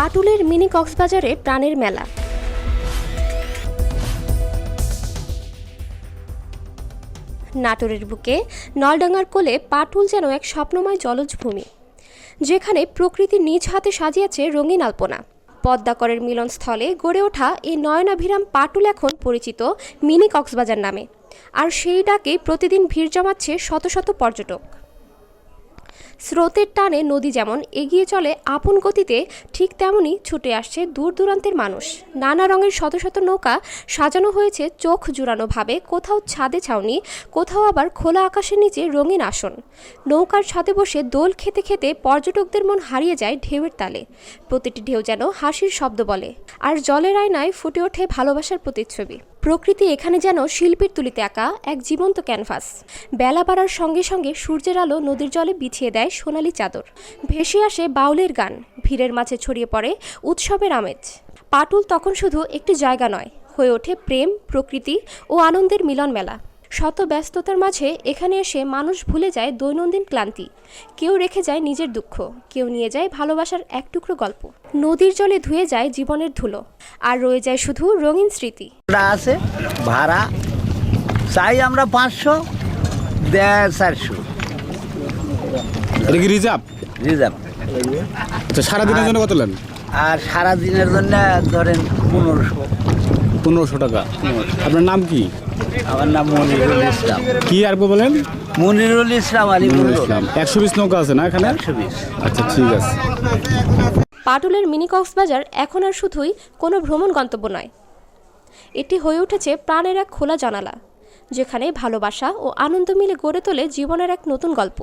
পাটুলের mini কক্সবাজারে প্রাণের মেলা। নাটোরের বুকে নলডাঙ্গার কোলে পাটুল যেন এক স্বপ্নময় জলজ ভূমি, যেখানে প্রকৃতি নিজ হাতে সাজিয়েছে রঙিন আলপনা। পদ্মাকরের মিলনস্থলে গড়ে ওঠা এই নয়নাভিরাম পাটুল এখন পরিচিত মিনি কক্সবাজার নামে, আর সেই ডাকে প্রতিদিন ভিড় জমাচ্ছে শত শত পর্যটক। স্রোতের টানে নদী যেমন এগিয়ে চলে, আপন গতিতে ঠিক তেমনই ছুটে আসছে দূর দূরান্তের মানুষ। নানা রঙের শত শত নৌকা সাজানো হয়েছে চোখ জুড়ানোভাবে, কোথাও ছাদে ছাউনি, কোথাও আবার খোলা আকাশের নিচে রঙিন আসন। নৌকার ছাদে বসে দোল খেতে খেতে পর্যটকদের মন হারিয়ে যায় ঢেউয়ের তালে। প্রতিটি ঢেউ যেন হাসির শব্দ বলে, আর জলের আয়নায় ফুটে ওঠে ভালোবাসার প্রতিচ্ছবি। প্রকৃতি এখানে যেন শিল্পীর তুলিতে আঁকা এক জীবন্ত ক্যানভাস। বেলা বাড়ার সঙ্গে সঙ্গে সূর্যের আলো নদীর জলে বিছিয়ে দেয় সোনালি চাদর। ভেসে আসে বাউলের গান। ভিড়ের মাঝে ছড়িয়ে পড়ে উৎসবের আমেজ। পাটুল তখন শুধু একটি জায়গা নয়, হয়ে ওঠে প্রেম, প্রকৃতি ও আনন্দের মিলন মেলা। শত ব্যস্ততার মাঝে এখানে এসে মানুষ ভুলে যায় দৈনন্দিন ক্লান্তি। কেউ রেখে যায় নিজের দুঃখ, কেউ নিয়ে যায় ভালোবাসার এক টুকরো গল্প। নদীর জলে ধুয়ে যায় জীবনের ধুলো, আর রয়ে যায় শুধু রঙিন স্মৃতি। আছে, ভাড়া, চাই আমরা পাঁচশো দেয় চারশো। এটা কি রিজার্ভ? রিজার্ভ। আচ্ছা সারাদিনের জন্য কত নেন? আর সারা দিনের জন্য ধরেন পনেরোশো। পনেরোশো টাকা। আপনার নাম কি? আমার নাম মনিরুল ইসলাম। কি আর বলেন? মনিরুল ইসলাম আলী ইসলাম। একশো বিশ নৌকা আছে না এখানে? একশো বিশ। আচ্ছা ঠিক আছে। পাটুলের মিনি কক্সবাজার এখন আর শুধুই কোনো ভ্রমণ গন্তব্য নয়। এটি হয়ে উঠেছে প্রাণের এক খোলা জানালা যেখানে ভালোবাসা ও আনন্দ মিলে গড়ে তোলে জীবনের এক নতুন গল্প।